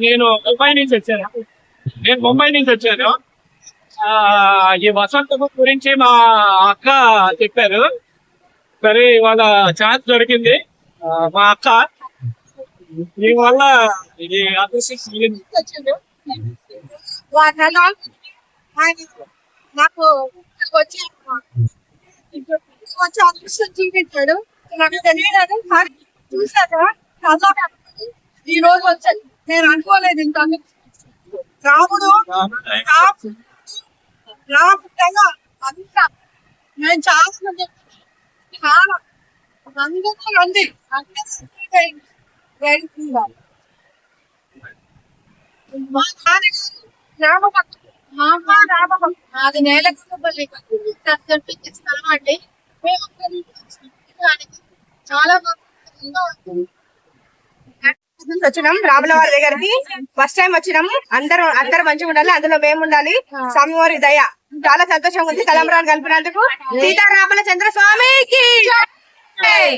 నేను ముంబై నుంచి వచ్చాను. నేను ముంబై నుంచి వచ్చాను. ఆ, ఈ వసంత గురించి మా అక్క చెప్పారు. సరే ఇవాళ ఛాన్స్ దొరికింది. మా అక్క. దీనివల్ల ఇది అదృష్టం నాకు వచ్చి వచ్చి అదృష్టం చూపించాడు. నాకు తెలియదు చూసాక ఈ రోజు వచ్చాను. నేను అనుకోలేదు ఇంత రాముడు నా- పుట్టగా అంత. నేను చాలా మంది చాలా అందరూ రండి అందరూ మా నాన్నగారు రామభక్తుడు మా అమ్మ రామభక్తుడు. అది నేల కుటుంబల్లి స్థలం మేము చాలా బాగుంది. నుంచి వచ్చినాం. రాముల వారి దగ్గరికి ఫస్ట్ టైం వచ్చినాం. అందరూ అందరు మంచిగా ఉండాలి. అందులో మేము ఉండాలి. స్వామివారి దయ. చాలా సంతోషంగా ఉంది. తలంబరాలు కలిపినందుకు. సీతారాముల చంద్ర స్వామికి జై.